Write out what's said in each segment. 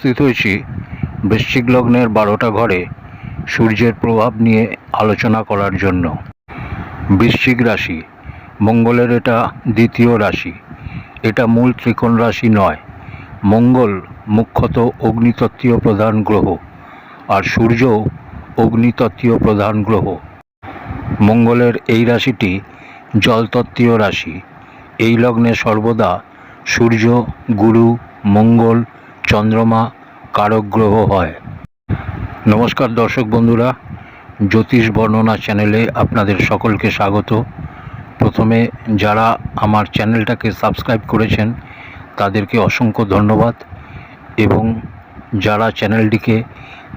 উপস্থিত হয়েছি, বৃশ্চিক লগ্নের বারোটা ঘরে সূর্যের প্রভাব নিয়ে আলোচনা করার জন্য। বৃশ্চিক রাশি, মঙ্গলের এটা দ্বিতীয় রাশি, এটা মূল ত্রিকোণ রাশি নয়। মঙ্গল মুখ্যত অগ্নিতত্ত্বীয় প্রধান গ্রহ, আর সূর্য অগ্নিতত্ত্বীয় প্রধান গ্রহ। মঙ্গলের এই রাশিটি জলতত্ত্বীয় রাশি। এই লগ্নে সর্বদা সূর্য, গুরু, মঙ্গল চন্দ্রমা কারক গ্রহ হয়। নমস্কার দর্শক বন্ধুরা, জ্যোতিষ বর্ণনা চ্যানেলে আপনাদের সকলকে স্বাগত। প্রথমে যারা আমার চ্যানেলটাকে সাবস্ক্রাইব করেছেন, তাদেরকে অসংখ্য ধন্যবাদ এবং যারা চ্যানেলটিকে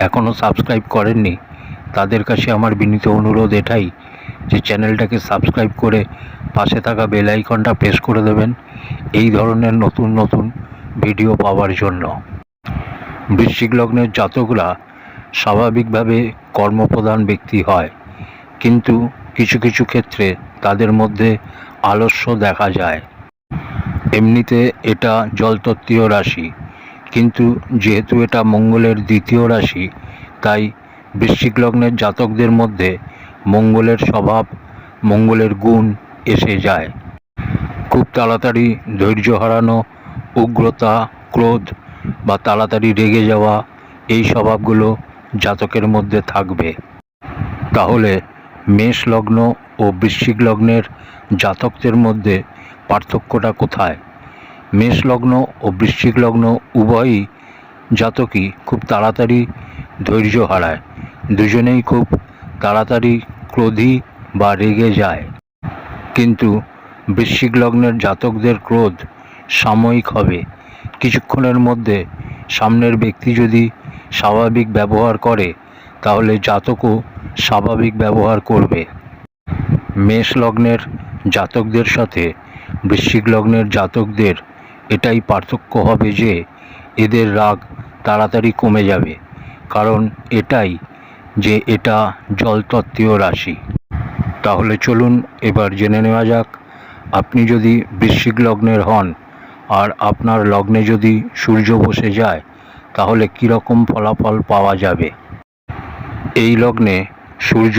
এখনও সাবস্ক্রাইব করেননি, তাদের কাছে আমার বিনীত অনুরোধ এটাই যে চ্যানেলটাকে সাবস্ক্রাইব করে পাশে থাকা বেল আইকনটা প্রেস করে দেবেন। এই ধরনের নতুন নতুন ভিডিও পাওয়ার জন্য। বৃশ্চিক লগ্নের জাতকরা স্বাভাবিকভাবে কর্মপ্রধান ব্যক্তি হয়, কিন্তু কিছু কিছু ক্ষেত্রে তাদের মধ্যে আলস্য দেখা যায়। এমনিতে এটা জলতত্ত্বীয় রাশি, কিন্তু যেহেতু এটা মঙ্গলের দ্বিতীয় রাশি, তাই বৃশ্চিক লগ্নের জাতকদের মধ্যে মঙ্গলের স্বভাব, মঙ্গলের গুণ এসে যায়। খুব তাড়াতাড়ি ধৈর্য হারানো উগ্রতা, ক্রোধ বা তাড়াতাড়ি রেগে যাওয়া, এই স্বভাবগুলো জাতকের মধ্যে থাকবে। তাহলে মেষ লগ্ন ও বৃশ্চিক লগ্নের জাতকদের মধ্যে পার্থক্যটা কোথায়? মেষ লগ্ন ও বৃশ্চিক লগ্ন উভয়ই জাতকই খুব তাড়াতাড়ি ধৈর্য হারায়, দুজনেই খুব তাড়াতাড়ি ক্রোধী বা রেগে যায়। কিন্তু বৃশ্চিক লগ্নের জাতকদের ক্রোধ সাময়িক হবে। কিছুক্ষণের মধ্যে সামনের ব্যক্তি যদি স্বাভাবিক ব্যবহার করে, তাহলে জাতকও স্বাভাবিক ব্যবহার করবে। মেষ লগ্নের জাতকদের সাথে বৃশ্চিক লগ্নের জাতকদের এটাই পার্থক্য হবে যে, এদের রাগ তাড়াতাড়ি কমে যাবে। কারণ এটাই যে এটা জলতত্ত্বীয় রাশি। তাহলে চলুন এবার জেনে নেওয়া যাক, আপনি যদি বৃশ্চিক লগ্নের হন আর আপনার লগ্নে যদি সূর্য বসে যায়, তাহলে কীরকম ফলাফল পাওয়া যাবে? এই লগ্নে সূর্য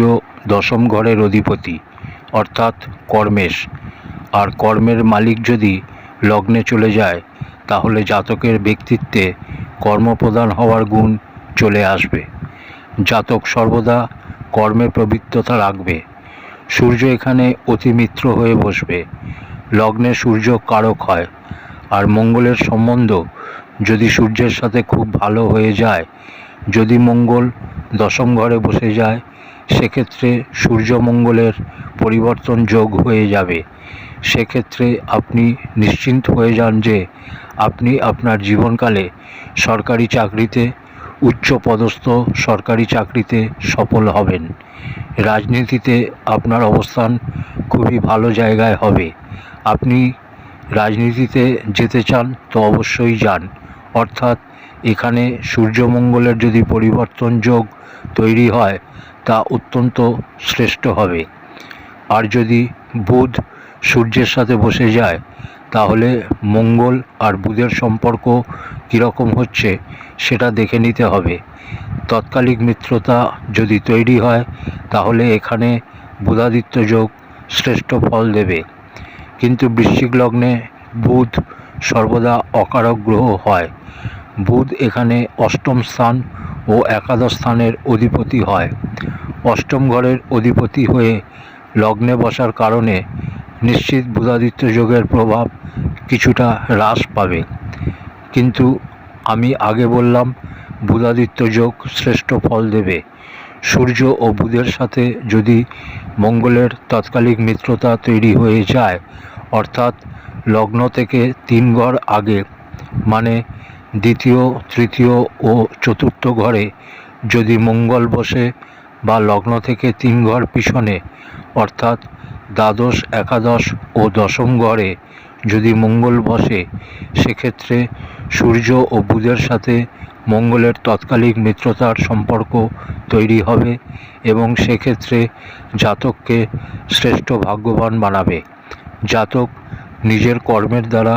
দশম ঘরের অধিপতি, অর্থাৎ কর্মেশ। আর কর্মের মালিক যদি লগ্নে চলে যায়, তাহলে জাতকের ব্যক্তিত্বে কর্মপ্রদান হওয়ার গুণ চলে আসবে। জাতক সর্বদা কর্মে প্রবৃত্ততা রাখবে। সূর্য এখানে অতিমিত্র হয়ে বসবে। লগ্নে সূর্য কারক হয়। আর মঙ্গলের সম্বন্ধ যদি সূর্যের সাথে খুব ভালো হয়ে যায়, যদি মঙ্গল দশম ঘরে বসে যায়, সেক্ষেত্রে সূর্য মঙ্গলের পরিবর্তন যোগ হয়ে যাবে। সেক্ষেত্রে আপনি নিশ্চিন্ত হয়ে যান যে আপনি আপনার জীবনকালে সরকারি চাকরিতে, উচ্চ পদস্থ সরকারি চাকরিতে সফল হবেন। রাজনীতিতে আপনার অবস্থান খুবই ভালো জায়গায় হবে। আপনি রাজনীতিতে যেতে চান, তো অবশ্যই যান। অর্থাৎ এখানে সূর্যমঙ্গলের যদি পরিবর্তন যোগ তৈরি হয়, তা অত্যন্ত শ্রেষ্ঠ হবে। আর যদি বুধ সূর্যের সাথে বসে যায়, তাহলে মঙ্গল আর বুধের সম্পর্ক কীরকম হচ্ছে, সেটা দেখে নিতে হবে। তৎকালিক মিত্রতা যদি তৈরি হয়, তাহলে এখানে বুধাদিত্য যোগ শ্রেষ্ঠ ফল দেবে। কিন্তু বৃশ্চিক লগ্নে বুধ সর্বদা অকারক গ্রহ হয়। বুধ এখানে অষ্টম স্থান ও একাদশ স্থানের অধিপতি হয়। অষ্টম ঘরের অধিপতি হয়ে লগ্নে বসার কারণে নিশ্চিত বুধাদিত্য যোগের প্রভাব কিছুটা হ্রাস পাবে। কিন্তু আমি আগে বললাম, বুধাদিত্য যোগ শ্রেষ্ঠ ফল দেবে। সূর্য ও বুধের সাথে যদি মঙ্গলের তৎকালিক মিত্রতা তৈরি হয়ে যায় অর্থাৎ লগ্ন থেকে তিন ঘর আগে মানে দ্বিতীয়, তৃতীয় ও চতুর্থ ঘরে যদি মঙ্গল বসে বা লগ্ন থেকে তিন ঘর পিছনে, অর্থাৎ দ্বাদশ, একাদশ ও দশম ঘরে যদি মঙ্গল বসে, সেক্ষেত্রে সূর্য ও বুধের সাথে মঙ্গলের তৎকালিক মিত্রতার সম্পর্ক তৈরি হবে এবং সেক্ষেত্রে জাতককে শ্রেষ্ঠ ভাগ্যবান বানাবে। জাতক নিজের কর্মের দ্বারা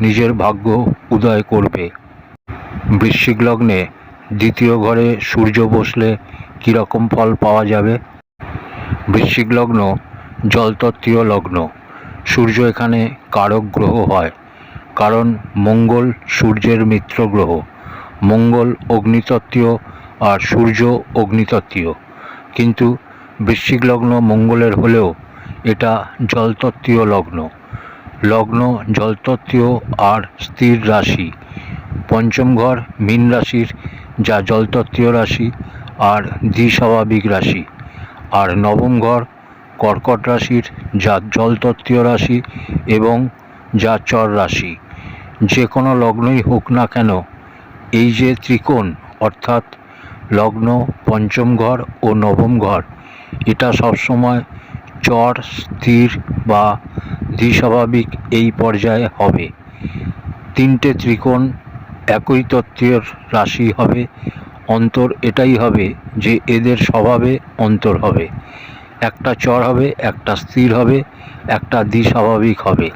নিজের ভাগ্য উদয় করবে। বৃশ্চিক লগ্নে দ্বিতীয় ঘরে সূর্য বসলে কীরকম ফল পাওয়া যাবে? বৃশ্চিক লগ্ন জলতত্ত্বীয় লগ্ন। সূর্য এখানে কারক গ্রহ হয়, কারণ মঙ্গল সূর্যের মিত্র গ্রহ। মঙ্গল অগ্নিতত্ত্বীয় আর সূর্য অগ্নিতত্ত্বীয়। কিন্তু বৃশ্চিক লগ্ন মঙ্গলের হলেও এটা জলতত্ত্বীয় লগ্ন। লগ্ন, জলতত্ত্বীয় আর স্থির রাশি। পঞ্চম ঘর মীন রাশির, যা জলতত্ত্বীয় রাশি আর দ্বিস্বাভাবিক রাশি। আর নবম ঘর কর্কট রাশির, যা জলতত্ত্বীয় রাশি এবং যা চর রাশি। যে কোনো লগ্নই হোক না কেন, এই যে ত্রিকোণ, অর্থাৎ লগ্ন পঞ্চম ঘর ও নবম ঘর, এটা সবসময় চর স্থির বা দ্বিস্বাভাবিক এই পর্যায়ে হবে। তিনটে ত্রিকোণ একই তত্ত্বের রাশি হবে। অন্তর এটাই হবে যে এদের স্বভাবে অন্তর হবে। একটা চর হবে, একটা স্থির হবে, একটা দ্বিস্বাভাবিক হবে।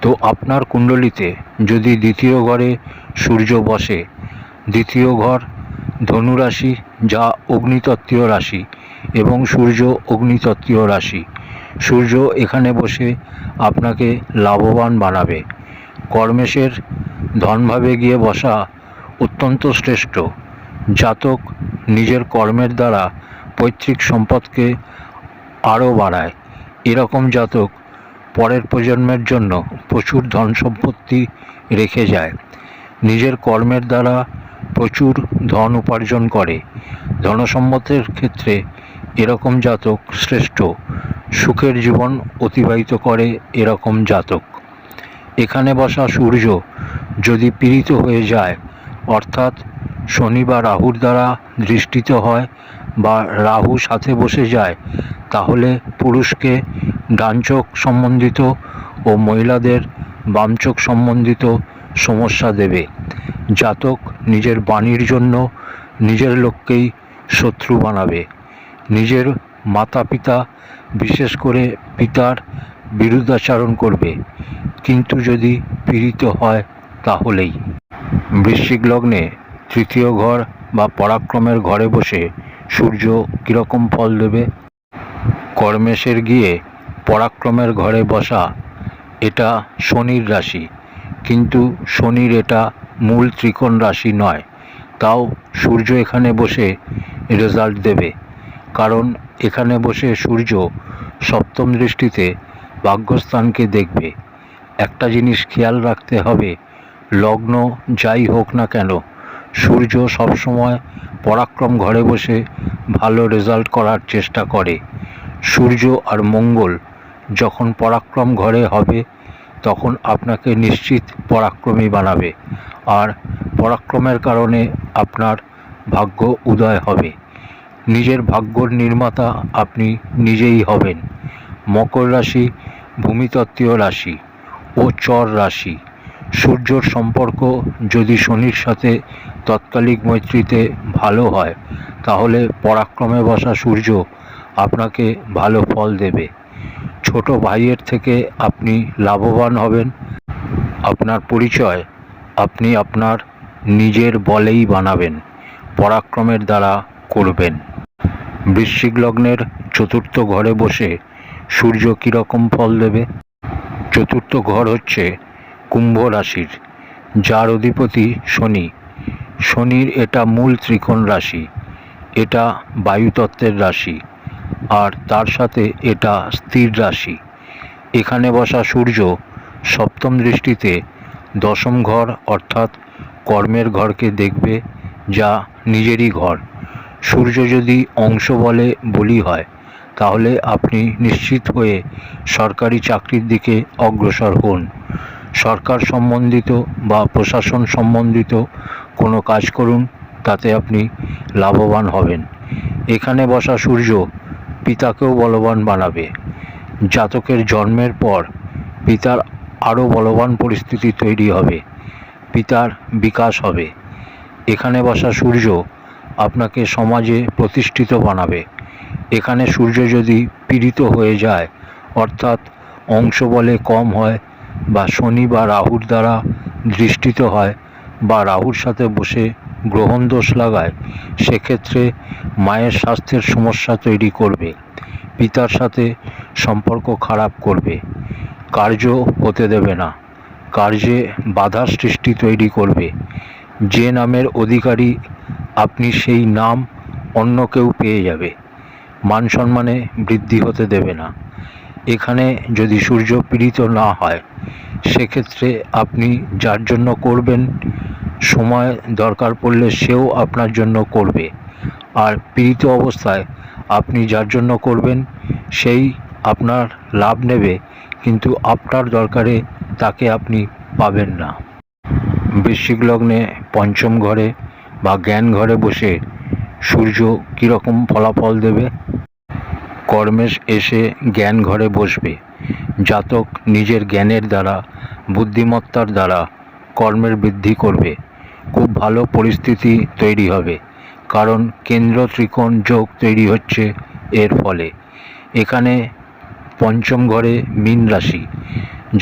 তো আপনার কুণ্ডলিতে যদি দ্বিতীয় ঘরে সূর্য বসে, দ্বিতীয় ঘর ধনুরাশি যা অগ্নিতত্ত্বীয় রাশি এবং সূর্য অগ্নিতত্ত্বীয় রাশি। সূর্য এখানে বসে আপনাকে লাভবান বানাবে। কর্মেশের ধনভাবে গিয়ে বসা অত্যন্ত শ্রেষ্ঠ। জাতক নিজের কর্মের দ্বারা পৈতৃক সম্পদকে আরও বাড়ায়। এরকম জাতক পরের প্রজন্মের জন্য প্রচুর ধন সম্পত্তি রেখে যায়। নিজের কর্মের দ্বারা প্রচুর ধন উপার্জন করে। ধনসম্পদের ক্ষেত্রে এরকম জাতক শ্রেষ্ঠ। সুখের জীবন অতিবাহিত করে এরকম জাতক। এখানে বসা সূর্য যদি পীড়িত হয়ে যায়, অর্থাৎ শনি বা রাহুর দ্বারা দৃষ্টিত হয় বা রাহু সাথে বসে যায়, তাহলে পুরুষকে ডানচোখ সম্বন্ধিত ও মহিলাদের বামচোখ সম্বন্ধিত সমস্যা দেবে। জাতক নিজের বাণীর জন্য নিজের লোককেই শত্রু বানাবে। নিজের মাতা পিতা বিশেষ করে পিতার বিরুদ্ধাচারণ করবে। কিন্তু যদি পীড়িত হয়, তাহলেই। বৃশ্চিক লগ্নে তৃতীয় ঘর বা পরাক্রমের ঘরে বসে সূর্য কীরকম ফল দেবে? কর্মেশের গিয়ে পরাক্রমের ঘরে বসা, এটা শনির রাশি। কিন্তু শনির এটা মূল ত্রিকোণ রাশি নয়, তাও সূর্য এখানে বসে রেজাল্ট দেবে। কারণ এখানে বসে সূর্য সপ্তম দৃষ্টিতে ভাগ্যস্থানকে দেখবে। একটা জিনিস খেয়াল রাখতে হবে, লগ্ন যাই হোক না কেন, সূর্য সবসময় পরাক্রম ঘরে বসে ভালো রেজাল্ট করার চেষ্টা করে। সূর্য আর মঙ্গল যখন পরাক্রম ঘরে হবে, তখন আপনাকে নিশ্চিত পরাক্রমী বানাবে। আর পরাক্রমের কারণে আপনার ভাগ্য উদয় হবে। নিজের ভাগ্যর নির্মাতা আপনি নিজেই হবেন। মকর রাশি, ভূমিতত্ত্বীয় রাশি ও চর রাশি। সূর্যর সম্পর্ক যদি শনির সাথে তৎকালিক মৈত্রীতে ভালো হয়, তাহলে পরাক্রমে বসা সূর্য আপনাকে ভালো ফল দেবে। ছোট ভাইয়ের থেকে আপনি লাভবান হবেন। আপনার পরিচয় আপনি আপনার নিজের বলেই বানাবেন, পরাক্রমের দ্বারা করবেন। বৃশ্চিক লগ্নের চতুর্থ ঘরে বসে সূর্য কীরকম ফল দেবে? চতুর্থ ঘর হচ্ছে কুম্ভ রাশির, যার অধিপতি শনি। শনির এটা মূল ত্রিকোণ রাশি, এটা বায়ুতত্ত্বের রাশি, আর তার সাথে এটা স্থির রাশি। এখানে বসা সূর্য সপ্তম দৃষ্টিতে দশম ঘর অর্থাৎ কর্মের ঘরকে দেখবে যা নিজেরই ঘর। সূর্য যদি অংশ বলে বলি হয়, তাহলে আপনি নিশ্চিত হয়ে সরকারি চাকরির দিকে অগ্রসর হন। সরকার সম্বন্ধিত বা প্রশাসন সম্বন্ধিত কোনো কাজ করুন, তাতে আপনি লাভবান হবেন। এখানে বসা সূর্য পিতাকেও বলবান বানাবে। জাতকের জন্মের পর পিতার আরও বলবান পরিস্থিতি তৈরি হবে। পিতার বিকাশ হবে। এখানে বসা সূর্য আপনাকে সমাজে প্রতিষ্ঠিত বানাবে। এখানে সূর্য যদি পীড়িত হয়ে যায়, অর্থাৎ অংশ বলে কম হয় বা শনি বা রাহুর দ্বারা দৃষ্টিত হয় বা রাহুর সাথে বসে গ্রহণ দোষ লাগায়, সেক্ষেত্রে মায়ের স্বাস্থ্যের সমস্যা তৈরি করবে, পিতার সাথে সম্পর্ক খারাপ করবে, কার্য হতে দেবে না, কার্যে বাধার সৃষ্টি তৈরি করবে। যে নামের অধিকারী আপনি সেই নাম অন্য কেউ পেয়ে যাবে। মান সম্মানে বৃদ্ধি হতে দেবে না। এখানে যদি সূর্য পীড়িত না হয়, সেক্ষেত্রে আপনি যার জন্য করবেন, সময় দরকার পড়লে সেও আপনার জন্য করবে। আর পীড়িত অবস্থায় আপনি যার জন্য করবেন, সেই আপনার লাভ নেবে, কিন্তু আপনার দরকারে তাকে আপনি পাবেন না। বৃশ্চিক লগ্নে পঞ্চম ঘরে বা জ্ঞান ঘরে বসে সূর্য কীরকম ফলাফল দেবে? কর্মেশ এসে জ্ঞান ঘরে বসবে। জাতক নিজের জ্ঞানের দ্বারা, বুদ্ধিমত্তার দ্বারা কর্মের বৃদ্ধি করবে। খুব ভালো পরিস্থিতি তৈরি হবে। কারণ কেন্দ্র ত্রিকোণ যোগ তৈরি হচ্ছে এর ফলে। এখানে পঞ্চম ঘরে মীন রাশি,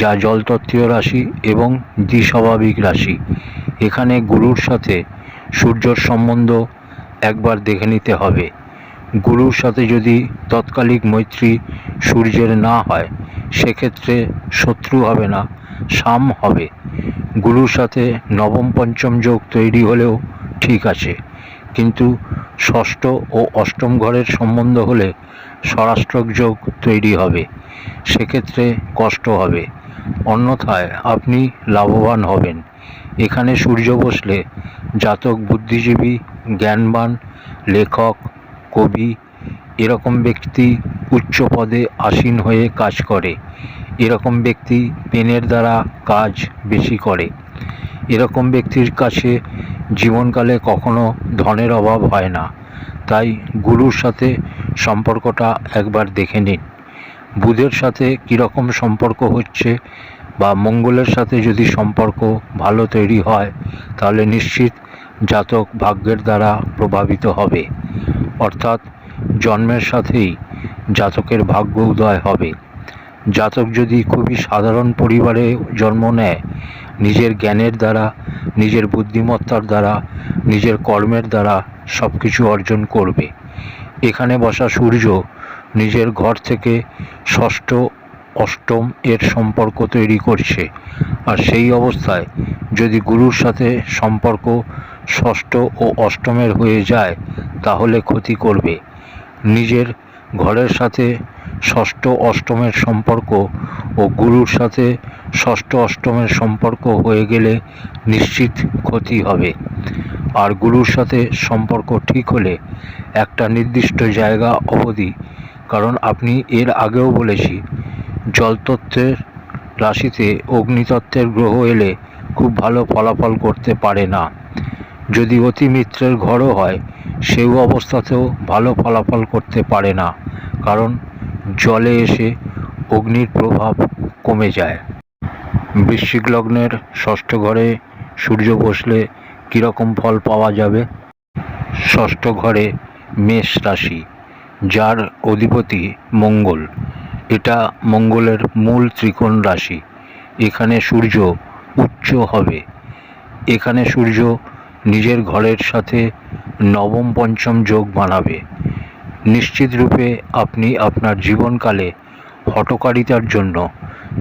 যা জলতত্ত্বীয় রাশি এবং দ্বিস্বাভাবিক রাশি। এখানে গুরুর সাথে সূর্যর সম্বন্ধ একবার দেখে নিতে হবে। গুরুর সাথে যদি তৎকালিক মৈত্রী সূর্যের না হয়, সেক্ষেত্রে শত্রু হবে না, সাম হবে। গুরুর সাথে নবম পঞ্চম যোগ তৈরি হলেও ঠিক আছে। কিন্তু ষষ্ঠ ও অষ্টম ঘরের সম্বন্ধ হলে স্বরাষ্ট্রক যোগ তৈরি হবে, সেক্ষেত্রে কষ্ট হবে। অন্যথায় আপনি লাভবান হবেন। এখানে সূর্য বসলে জাতক, বুদ্ধিজীবী, জ্ঞানবান, লেখক, কবি এরকম ব্যক্তি উচ্চ পদে আসীন হয়ে কাজ করে। এরকম ব্যক্তি পেনের দ্বারা কাজ বেশি করে। এরকম ব্যক্তির কাছে জীবনকালে কখনো ধনের অভাব হয় না। তাই গুরুর সাথে সম্পর্কটা একবার দেখে নিন। বুধের সাথে কীরকম সম্পর্ক হচ্ছে বা মঙ্গলের সাথে যদি সম্পর্ক ভালো তৈরি হয়, তাহলে নিশ্চিত জাতক ভাগ্যের দ্বারা প্রভাবিত হবে। অর্থাৎ জন্মের সাথেই জাতকের ভাগ্য উদয় হবে। জাতক যদি খুবই সাধারণ পরিবারে জন্ম নেয় নিজের জ্ঞানের দ্বারা, নিজের বুদ্ধিমত্তার দ্বারা, নিজের কর্মের দ্বারা সব কিছু অর্জন করবে। এখানে বসা সূর্য নিজের ঘর থেকে ষষ্ঠ, অষ্টম এর সম্পর্ক তৈরি করছে। আর সেই অবস্থায় যদি গুরুর সাথে সম্পর্ক ষষ্ঠ ও অষ্টমের হয়ে যায়, তাহলে ক্ষতি করবে। নিজের ঘরের সাথে ষষ্ঠ, অষ্টমের সম্পর্ক ও গুরুর সাথে ষষ্ঠ অষ্টমের সম্পর্ক হয়ে গেলে নিশ্চিত ক্ষতি হবে। আর গুরুর সাথে সম্পর্ক ঠিক হলে একটা নির্দিষ্ট জায়গা অবধি, কারণ আপনি এর আগেও বলেছি, জলতত্ত্বের রাশিতে অগ্নিতত্ত্বের গ্রহ এলে খুব ভালো ফলাফল করতে পারে না। যদি অতি মিত্রের ঘরও হয়, সেও অবস্থাতেও ভালো ফলাফল করতে পারে না, কারণ জলে এসে অগ্নির প্রভাব কমে যায়। বৃশ্চিক লগ্নের ষষ্ঠ ঘরে সূর্য বসলে কীরকম ফল পাওয়া যাবে? ষষ্ঠ ঘরে মেষ রাশি, যার অধিপতি মঙ্গল। এটা মঙ্গলের মূল ত্রিকোণ রাশি। এখানে সূর্য উচ্চ হবে। এখানে সূর্য নিজের ঘরের সাথে নবম পঞ্চম যোগ বানাবে। নিশ্চিত রূপে আপনি আপনার জীবনকালে হটকারিতার জন্য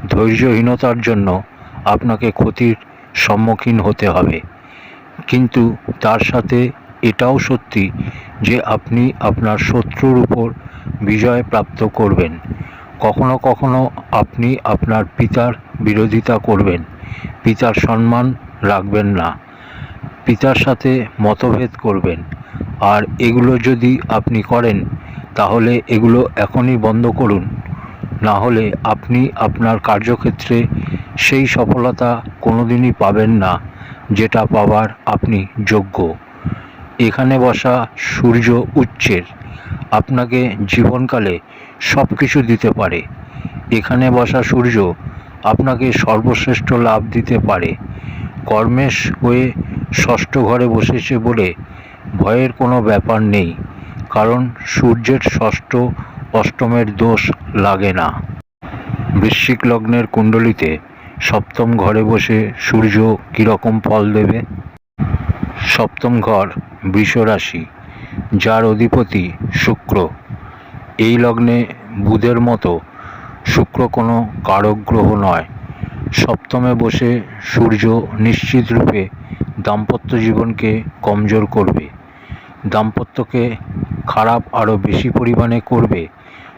ধৈর্যহীনতার জন্য আপনাকে ক্ষতির সম্মুখীন হতে হবে। কিন্তু তার সাথে এটাও সত্যি যে আপনি আপনার শত্রুর উপর বিজয় প্রাপ্ত করবেন। কখনো কখনো আপনি আপনার পিতার বিরোধিতা করবেন। পিতার সম্মান রাখবেন না। পিতার সাথে মতভেদ করবেন। আর এগুলো যদি আপনি করেন, তাহলে এগুলো এখনই বন্ধ করুন। না হলে আপনি আপনার কার্যক্ষেত্রে সেই সফলতা কোনোদিনই পাবেন না, যেটা পাওয়ার আপনি যোগ্য। এখানে বসা সূর্য উচ্চের আপনাকে জীবনকালে সব কিছু দিতে পারে। এখানে বসা সূর্য আপনাকে সর্বশ্রেষ্ঠ লাভ দিতে পারে। কর্মেশ হয়ে ষষ্ঠ ঘরে বসেছে বলে ভয়ের কোনো ব্যাপার নেই, কারণ সূর্যের ষষ্ঠ অষ্টমের দোষ লাগে না। বৃশ্চিক লগ্নের কুণ্ডলিতে সপ্তম ঘরে বসে সূর্য কীরকম ফল দেবে? সপ্তম ঘর বৃষ রাশি যার অধিপতি শুক্র। এই লগ্নে বুধের মতো শুক্র কোনো কারক গ্রহ নয়। সপ্তমে বসে সূর্য নিশ্চিত রূপে দাম্পত্য জীবনকে কমজোর করবে। দাম্পত্যকে খারাপ আরও বেশি পরিমাণে করবে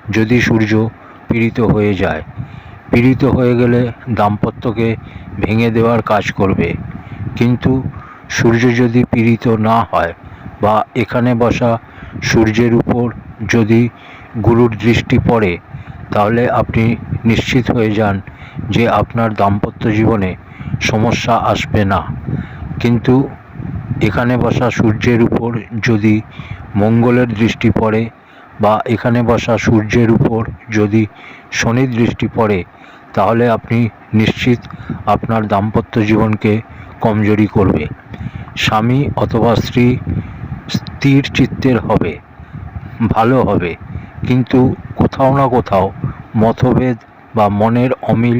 যদি সূর্য পীড়িত হয়ে যায়, পীড়িত হয়ে গেলে দাম্পত্যকে ভেঙে দেওয়ার কাজ করবে। কিন্তু সূর্য যদি পীড়িত না হয় বা এখানে বসা সূর্যের উপর যদি গুরুর দৃষ্টি পড়ে, তাহলে আপনি নিশ্চিত হয়ে যান যে আপনার দাম্পত্য জীবনে সমস্যা আসবে না। কিন্তু এখানে বসা সূর্যের উপর যদি মঙ্গলের দৃষ্টি পড়ে বা এখানে বসা সূর্যের উপর যদি শনির দৃষ্টি পড়ে, তাহলে আপনি নিশ্চিত আপনার দাম্পত্য জীবনকে কমজোরি করবে। স্বামী অথবা স্ত্রী স্থির চিত্তের হবে, ভালো হবে, কিন্তু কোথাও না কোথাও মতভেদ বা মনের অমিল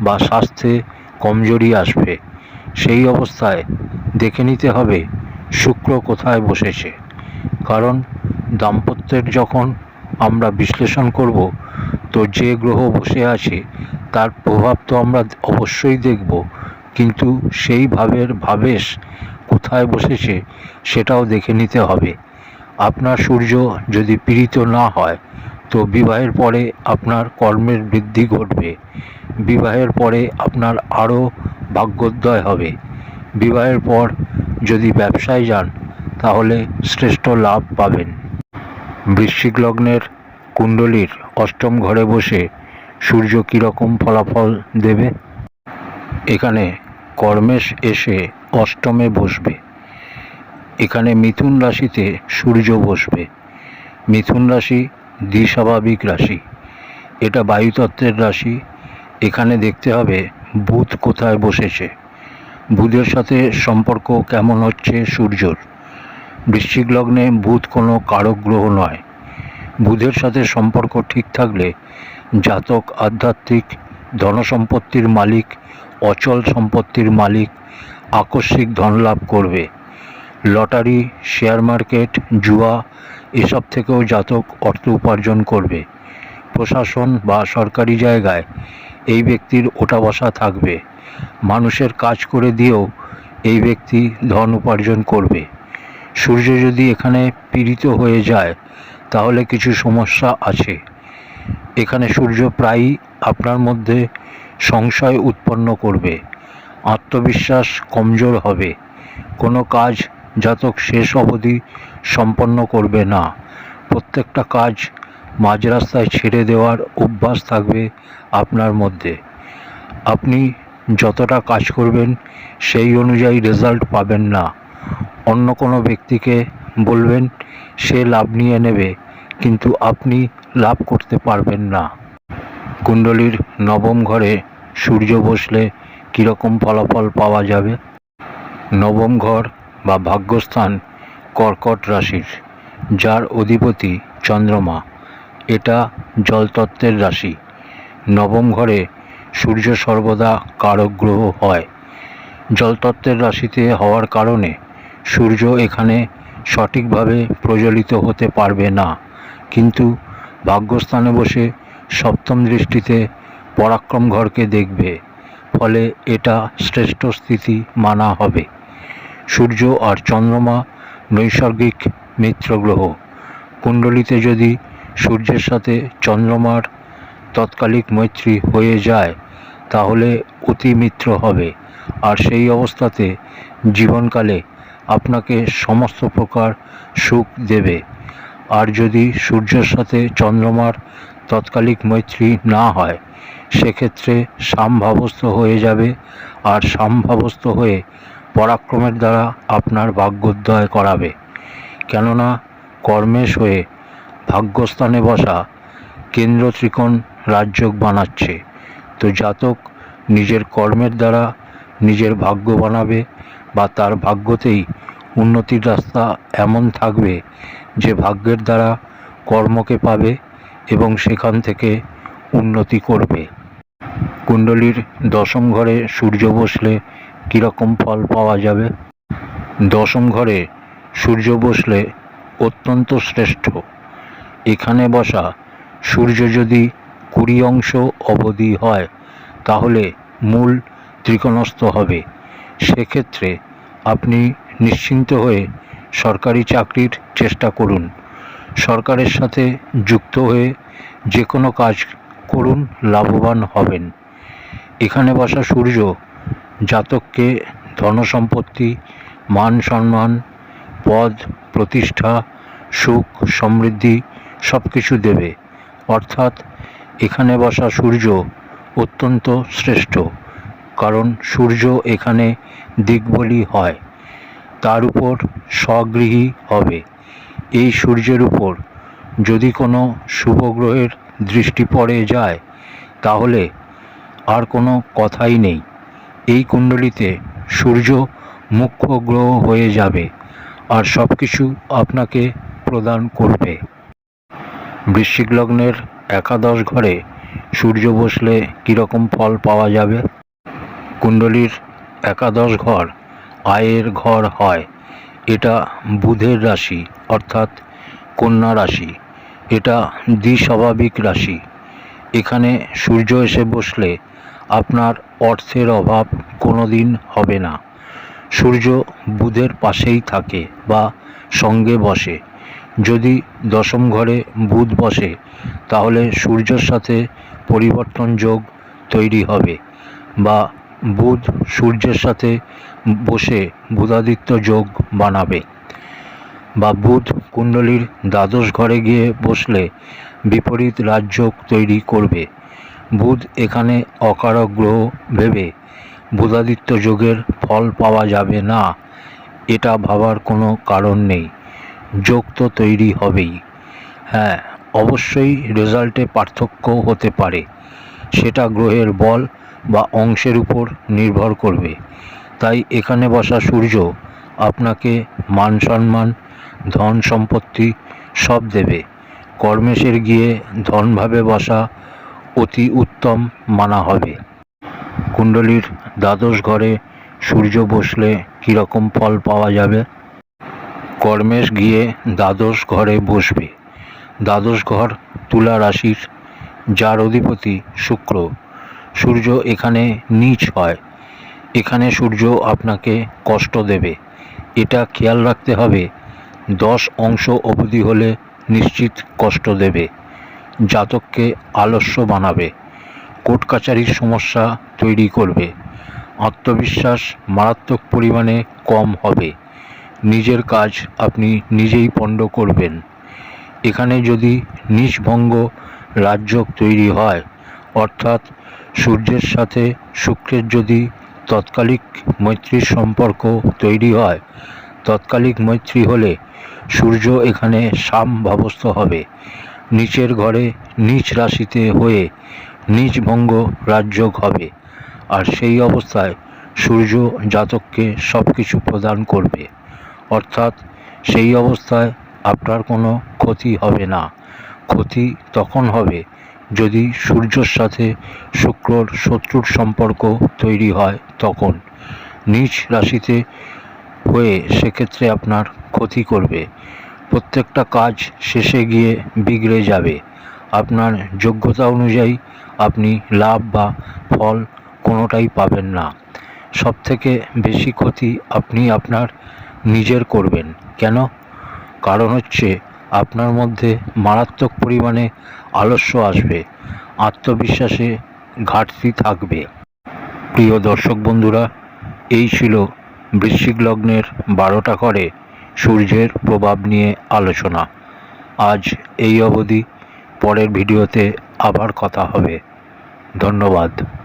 বা স্বাস্থ্যে কমজোরি আসবে। সেই অবস্থায় দেখে নিতে হবে, শুক্র কোথায় বসেছে। কারণ দাম্পত্যের যখন আমরা বিশ্লেষণ করব, তো যে গ্রহ বসে আছে, তার প্রভাব তো আমরা অবশ্যই দেখব। কিন্তু সেই ভাবের ভাবেশ কোথায় বসেছে, সেটাও দেখে নিতে হবে। আপনার সূর্য যদি পীড়িত না হয়, তো বিবাহের পরে আপনার কর্মের বৃদ্ধি ঘটবে। বিবাহের পরে আপনার আরও ভাগ্যোদয় হবে। বিবাহের পর যদি ব্যবসায় যান তাহলে শ্রেষ্ঠ লাভ পাবেন। বৃশ্চিক লগ্নের কুণ্ডলীর অষ্টম ঘরে বসে সূর্য কীরকম ফলাফল দেবে? এখানে কর্মেশ এসে অষ্টমে বসবে। এখানে মিথুন রাশিতে সূর্য বসবে। মিথুন রাশি দ্বিস্বাভাবিক রাশি। এটা বায়ুতত্ত্বের রাশি। এখানে দেখতে হবে বুধ কোথায় বসেছে। বুধের সাথে সম্পর্ক কেমন হচ্ছে সূর্যর? বৃশ্চিক লগ্নে বুধ কোনো কারক গ্রহ নয়। বুধের সাথে সম্পর্ক ঠিক থাকলে জাতক, আধ্যাত্মিক, ধনসম্পত্তির মালিক, অচল সম্পত্তির মালিক, আকস্মিক ধন লাভ করবে। লটারি, শেয়ার মার্কেট, জুয়া এসব থেকেও জাতক অর্থ উপার্জন করবে। প্রশাসন বা সরকারি জায়গায় এই ব্যক্তির ওটা বসা থাকবে। মানুষের কাজ করে দিয়েও এই ব্যক্তি ধন উপার্জন করবে। সূর্য যদি এখানে পীড়িত হয়ে যায়, তাহলে কিছু সমস্যা আছে। এখানে সূর্য প্রায়ই আপনার মধ্যে সংশয় উৎপন্ন করবে, আত্মবিশ্বাস কমজোর হবে, কোনো কাজ জাতক শেষ অবধি সম্পন্ন করবে না। প্রত্যেকটা কাজ মাঝ রাস্তায় ছেড়ে দেওয়ার অভ্যাস থাকবে আপনার মধ্যে। আপনি যতটা কাজ করবেন, সেই অনুযায়ী রেজাল্ট পাবেন না। অন্য কোনো ব্যক্তিকে বলবেন, সে লাভ নিয়ে নেবে, কিন্তু আপনি লাভ করতে পারবেন না। কুণ্ডলীর নবম ঘরে সূর্য বসলে কীরকম ফলাফল পাওয়া যাবে? নবম ঘর বা ভাগ্যস্থান কর্কট রাশির, যার অধিপতি চন্দ্রমা। এটা জলতত্ত্বের রাশি। নবম ঘরে সূর্য সর্বদা কারক গ্রহ হয়। জলতত্ত্বের রাশিতে হওয়ার কারণে সূর্য এখানে সঠিকভাবে প্রজ্বলিত হতে পারবে না। কিন্তু ভাগ্যস্থানে বসে সপ্তম দৃষ্টিতে পরাক্রম ঘরকে দেখবে, ফলে এটা শ্রেষ্ঠ স্থিতি মানা হবে। সূর্য আর চন্দ্রমা নৈসর্গিক মিত্র গ্রহ কুণ্ডলিতে যদি সূর্যের সাথে চন্দ্রমার তৎকালিক মৈত্রী হয়ে যায়, তাহলে অতি মিত্র হবে। আর সেই অবস্থাতে জীবনকালে আপনাকে সমস্ত প্রকার সুখ দেবে। আর যদি সূর্যের সাথে চন্দ্রমার তৎকালিক মৈত্রী না হয়, সেক্ষেত্রে সামভাবস্থ হয়ে যাবে আর সামভাবস্থ হয়ে পরাক্রমের দ্বারা আপনার ভাগ্যোদয় করাবে। কেননা কর্মেশ হয়ে ভাগ্যস্থানে বসা কেন্দ্র ত্রিকোণ রাজযোগ বানাচ্ছে। তো জাতক নিজের কর্মের দ্বারা নিজের ভাগ্য বানাবে বা তার ভাগ্যতেই উন্নতির রাস্তা এমন থাকবে যে ভাগ্যের দ্বারা কর্মকে পাবে এবং সেখান থেকে উন্নতি করবে। কুণ্ডলীর দশম ঘরে সূর্য বসলে কীরকম ফল পাওয়া যাবে? দশম ঘরে সূর্য বসলে অত্যন্ত শ্রেষ্ঠ। এখানে বসা সূর্য যদি কুড়ি অংশ অবধি হয়, তাহলে মূল ত্রিকোণস্থ হবে। সেক্ষেত্রে আপনি নিশ্চিন্ত হয়ে সরকারি চাকরির চেষ্টা করুন। সরকারের সাথে যুক্ত হয়ে যে কোনো কাজ করুন, লাভবান হবেন। এখানে বসা সূর্য জাতককে ধনসম্পত্তি, মান সম্মান, পদ, প্রতিষ্ঠা, সুখ, সমৃদ্ধি সব কিছু দেবে। অর্থাৎ এখানে বসা সূর্য অত্যন্ত শ্রেষ্ঠ। কারণ সূর্য এখানে দিকবলি হয়, তার উপর স্বগৃহী হবে। এই সূর্যের উপর যদি কোনো শুভ গ্রহের দৃষ্টি পড়ে যায়, তাহলে আর কোনো কথাই নেই। এই কুণ্ডলিতে সূর্য মুখ্য গ্রহ হয়ে যাবে আর সব কিছু আপনাকে প্রদান করবে। বৃশ্চিক লগ্নের একাদশ ঘরে সূর্য বসলে কীরকম ফল পাওয়া যাবে? কুণ্ডলীর একাদশ ঘর আয়ের ঘর হয়। এটা বুধের রাশি, অর্থাৎ কন্যা রাশি। এটা দ্বিস্বাভাবিক রাশি। এখানে সূর্য এসে বসলে আপনার অর্থের অভাব কোনো দিন হবে না। সূর্য বুধের পাশেই থাকে বা সঙ্গে বসে। যদি দশম ঘরে বুধ বসে, তাহলে সূর্যের সাথে পরিবর্তন যোগ তৈরি হবে বা বুধ সূর্যের সাথে বসে বুধাদিত্য যোগ বানাবে বা বুধ কুণ্ডলীর দ্বাদশ ঘরে গিয়ে বসলে বিপরীত রাজযোগ তৈরি করবে। বুধ এখানে অকারক গ্রহ ভেবে বুধাদিত্য যোগের ফল পাওয়া যাবে না, এটা ভাবার কোনো কারণ নেই। যোগ তো তৈরি হবেই। হ্যাঁ অবশ্যই রেজাল্টে পার্থক্য হতে পারে। সেটা গ্রহের বল বা অংশের উপর নির্ভর করবে। তাই এখানে বসা সূর্য আপনাকে মান সম্মান, ধন সম্পত্তি সব দেবে। কর্মেশের গিয়ে ধনভাবে বসা অতি উত্তম মানা হবে। কুণ্ডলীর দ্বাদশ ঘরে সূর্য বসলে কীরকম ফল পাওয়া যাবে? কর্মেশ গিয়ে দ্বাদশ ঘরে বসবে। দ্বাদশ ঘর তুলা রাশির, যার অধিপতি শুক্র। সূর্য এখানে নীচ হয়। এখানে সূর্য আপনাকে কষ্ট দেবে। এটা খেয়াল রাখতে হবে। দশ অংশ অবধি হলে নিশ্চিত কষ্ট দেবে। জাতককে আলস্য বানাবে। কোর্ট কাচারির সমস্যা তৈরি করবে। আত্মবিশ্বাস মারাত্মক পরিমাণে কম হবে। নিজের কাজ আপনি নিজেই পণ্ড করবেন। এখানে যদি নিজভঙ্গ রাজযোগ তৈরি হয়, অর্থাৎ সূর্যের সাথে শুক্রের যদি তৎকালিক মৈত্রীর সম্পর্ক তৈরি হয়, তৎকালিক মৈত্রী হলে সূর্য এখানে সাম ভাবস্থ হবে। নিচের ঘরে নিচ রাশিতে হয়ে নিজভঙ্গ রাজযোগ হবে। আর সেই অবস্থায় সূর্য জাতককে সব কিছু প্রদান করবে। অর্থাৎ সেই অবস্থায় আপনার কোনো ক্ষতি হবে না। ক্ষতি তখন হবে যদি সূর্যর সাথে শুক্রর শত্রুর সম্পর্ক তৈরি হয় তখন নিচ রাশিতে হয়ে সেক্ষেত্রে আপনার ক্ষতি করবে। প্রত্যেকটা কাজ শেষে গিয়ে বিগড়ে যাবে। আপনার যোগ্যতা অনুযায়ী আপনি লাভ বা ফল কোনোটাই পাবেন না। সব থেকে বেশি ক্ষতি আপনি আপনার নিজের করবেন। কেন? কারণ হচ্ছে আপনার মধ্যে মারাত্মক পরিমাণে আলস্য আসবে, আত্মবিশ্বাসে ঘাটতি থাকবে। প্রিয় দর্শক বন্ধুরা, এই ছিল বৃশ্চিক লগ্নের বারোটা করে সূর্যের প্রভাব নিয়ে আলোচনা। আজ এই অবধি, পরের ভিডিওতে আবার কথা হবে। ধন্যবাদ।